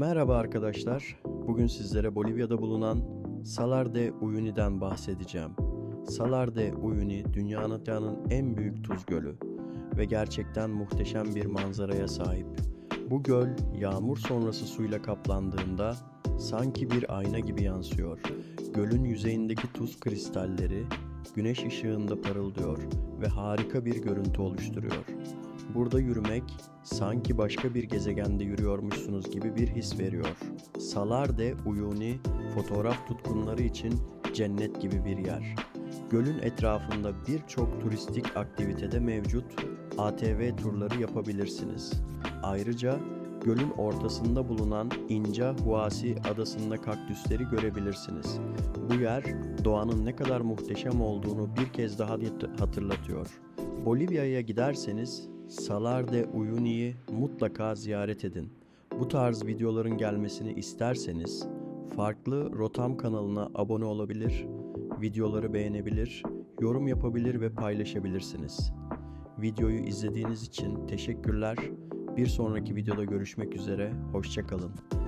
Merhaba arkadaşlar. Bugün sizlere Bolivya'da bulunan Salar de Uyuni'den bahsedeceğim. Salar de Uyuni dünyanın en büyük tuz gölü ve gerçekten muhteşem bir manzaraya sahip. Bu göl yağmur sonrası suyla kaplandığında sanki bir ayna gibi yansıyor. Gölün yüzeyindeki tuz kristalleri güneş ışığında parıldıyor ve harika bir görüntü oluşturuyor. Burada yürümek sanki başka bir gezegende yürüyormuşsunuz gibi bir his veriyor. Salar de Uyuni fotoğraf tutkunları için cennet gibi bir yer. Gölün etrafında birçok turistik aktivitede mevcut ATV turları yapabilirsiniz. Ayrıca gölün ortasında bulunan Inca Huasi adasında kaktüsleri görebilirsiniz. Bu yer doğanın ne kadar muhteşem olduğunu bir kez daha hatırlatıyor. Bolivya'ya giderseniz Salar de Uyuni'yi mutlaka ziyaret edin. Bu tarz videoların gelmesini isterseniz farklı Rotam kanalına abone olabilir, videoları beğenebilir, yorum yapabilir ve paylaşabilirsiniz. Videoyu izlediğiniz için teşekkürler. Bir sonraki videoda görüşmek üzere, hoşçakalın.